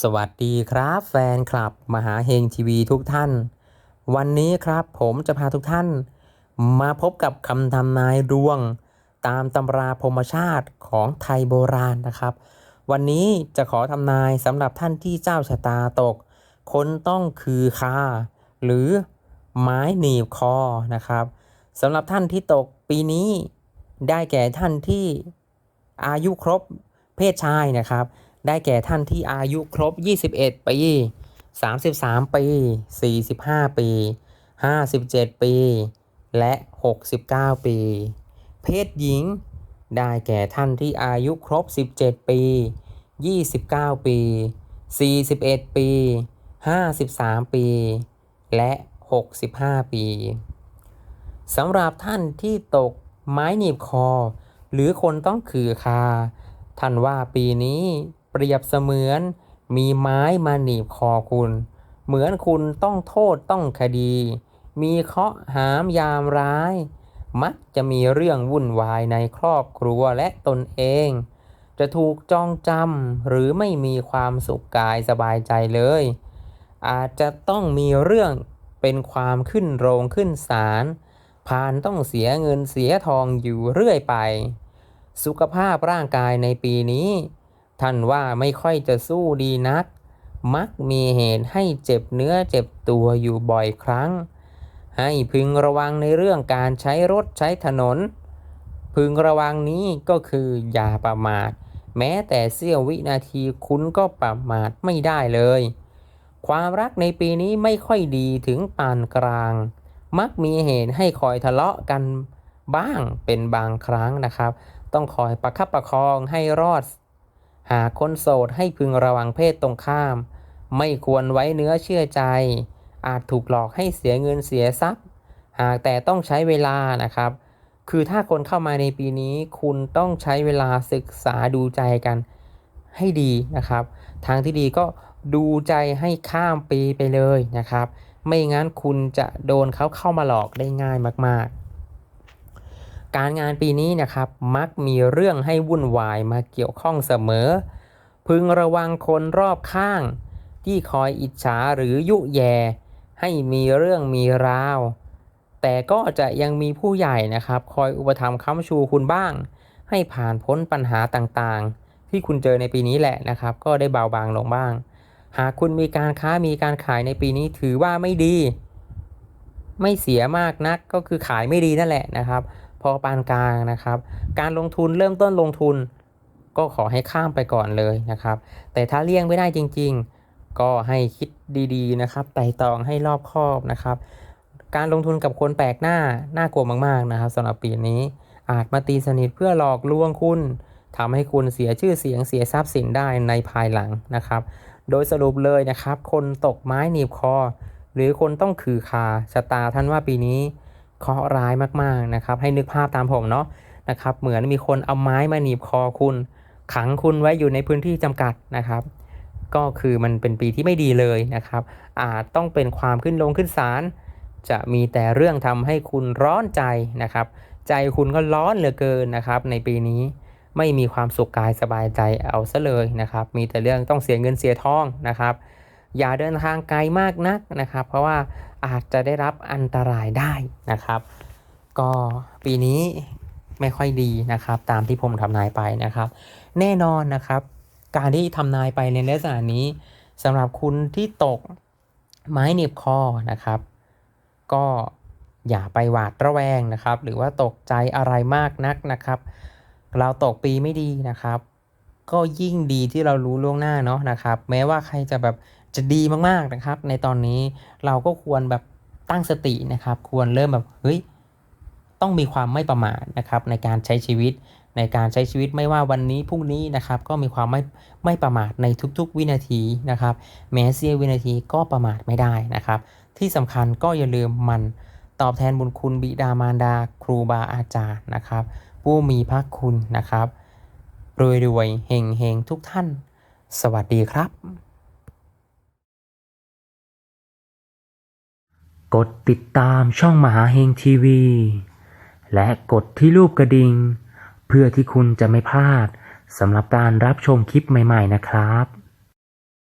สวัสดีครับแฟนคลับ มหาเฮงทีวีทุกท่าน วันนี้ครับผมจะพาทุกท่าน มาพบกับคำทำนายดวง ตามตำราพรมชาติของไทยโบราณนะครับ วันนี้จะขอทำนายสำหรับท่านที่เจ้าชะตาตก คนต้องคือคาหรือไม้หนีบคอนะครับสำหรับท่านที่ตกปีนี้ได้แก่ท่านที่อายุครบเพศชายนะครับ ได้แก่ท่านที่อายุครบ 21 ปี 33 ปี 45 ปี 57 ปี และ 69 ปี เพศหญิง ได้แก่ท่านที่อายุครบ 17 ปี 29 ปี 41 ปี 53 ปี และ 65 ปีสำหรับท่านที่ตกไม้หนีบคอ หรือคนต้องขือคาท่านว่าปีนี้ รียบเสมือน มีไม้มาหนีบคอคุณ เหมือนคุณต้องโทษต้องคดี มีเคาะห์หามยามร้าย มักจะมีเรื่องวุ่นวายในครอบครัวและตนเอง จะถูกจองจำหรือไม่มีความสุขกายสบายใจเลย อาจจะต้องมีเรื่องเป็นความขึ้นโรงขึ้นศาลผ่านต้องเสียเงินเสียทองอยู่เรื่อยไป สุขภาพร่างกายในปีนี้ ท่านว่าไม่ค่อยจะสู้ดีนัก มักมีเหตุให้เจ็บเนื้อเจ็บตัวอยู่บ่อยครั้ง ให้พึงระวังในเรื่องการใช้รถใช้ถนน พึงระวังนี้ก็คืออย่าประมาท แม้แต่เสี้ยววินาทีคุณก็ประมาทไม่ได้เลย ความรักในปีนี้ไม่ค่อยดีถึงปานกลาง มักมีเหตุให้คอยทะเลาะกันบ้างเป็นบางครั้งนะครับ ต้องคอยประคับประคองให้รอด หากคนโสดให้พึงระวังเพศตรงข้าม ไม่ควรไว้เนื้อเชื่อใจ อาจถูกหลอกให้เสียเงินเสียทรัพย์ หากแต่ต้องใช้เวลานะครับ คือถ้าคนเข้ามาในปีนี้คุณต้องใช้เวลาศึกษาดูใจกันให้ดีนะครับ ทางที่ดีก็ดูใจให้ข้ามปีไปเลยนะครับ ไม่งั้นคุณจะโดนเขาเข้ามาหลอกได้ง่ายมากๆ การงานปีนี้นะครับมักมีเรื่องให้วุ่นวายมาเกี่ยวข้องเสมอ พึงระวังคนรอบข้าง ที่คอยอิจฉาหรือยุแย ให้มีเรื่องมีราว แต่ก็จะยังมีผู้ใหญ่นะครับคอยอุปถัมภ์ค้ำชูคุณบ้าง ให้ผ่านพ้นปัญหาต่างๆ ที่คุณเจอในปีนี้แหละนะครับ ก็ได้เบาบางลงบ้าง หากคุณมีการค้ามีการขายในปีนี้ถือว่าไม่ดี ไม่เสียมากนักก็คือขายไม่ดีนั่นแหละนะครับ พอปานกลางนะครับ การลงทุนเริ่มต้นลงทุน ก็ขอให้ข้ามไปก่อนเลยนะครับ แต่ถ้าเลี่ยงไม่ได้จริง ๆ ก็ให้คิดดีๆนะครับไต่ตองให้รอบคอบนะครับ การลงทุนกับคนแปลกหน้าน่ากลัวมากๆนะครับสำหรับปีนี้อาจมาตีสนิทเพื่อหลอกลวงคุณทำให้คุณเสียชื่อเสียงเสียทรัพย์สินได้ในภายหลังนะครับ โดยสรุปเลยนะครับ คนตกไม้หนีบคอ หรือคนต้องขือคาชะตาท่านว่าปีนี้ เคราะห์ร้ายมากๆนะครับ ให้นึกภาพตามผมเนาะนะครับ เหมือนมีคนเอาไม้มาหนีบคอคุณ ขังคุณไว้อยู่ในพื้นที่จำกัดนะครับ ก็คือมันเป็นปีที่ไม่ดีเลยนะครับ อาจต้องเป็นความขึ้นลงขึ้นศาลจะมีแต่เรื่องทำให้คุณร้อนใจนะครับ ใจคุณก็ร้อนเหลือเกินนะครับ ในปีนี้ไม่มีความสุขกายสบายใจเอาซะเลยนะครับ มีแต่เรื่องต้องเสียเงินเสียทองนะครับ อย่าเดินทางไกลมากนักนะครับ เพราะว่าอาจจะได้รับอันตรายได้นะครับ ก็ปีนี้ไม่ค่อยดีนะครับ ตามที่ผมทำนายไปนะครับ แน่นอนนะครับ การที่ทำนายไปในลักษณะนี้สำหรับคุณที่ตกไม้หนีบคอนะครับ ก็อย่าไปหวาดระแวงนะครับ หรือว่าตกใจอะไรมากนักนะครับ เราตกปีไม่ดีนะครับ ก็ยิ่งดีที่เรารู้ล่วงหน้าเนาะนะครับ แม้ว่าใครจะแบบ จะดีมากๆนะครับ ในตอนนี้เราก็ควรแบบตั้งสตินะครับ ควรเริ่มแบบเฮ้ยต้องมีความไม่ประมาทนะครับ ในการใช้ชีวิตในการใช้ชีวิตไม่ว่าวันนี้พรุ่งนี้นะครับก็มีความไม่ไม่ประมาทในทุกๆ วินาทีนะครับแม้เสี้ยววินาทีก็ประมาทไม่ได้นะครับ ที่สำคัญก็อย่าลืมมันตอบแทนบุญคุณบิดามารดา ครูบาอาจารย์นะครับ ผู้มีพระคุณนะครับรวยรวยเฮงเฮงทุกท่าน สวัสดีครับ กดติดตามช่องมหาเฮงทีวี และกดที่รูปกระดิ่ง เพื่อที่คุณจะไม่พลาดสำหรับการรับชมคลิปใหม่ ๆ นะครับ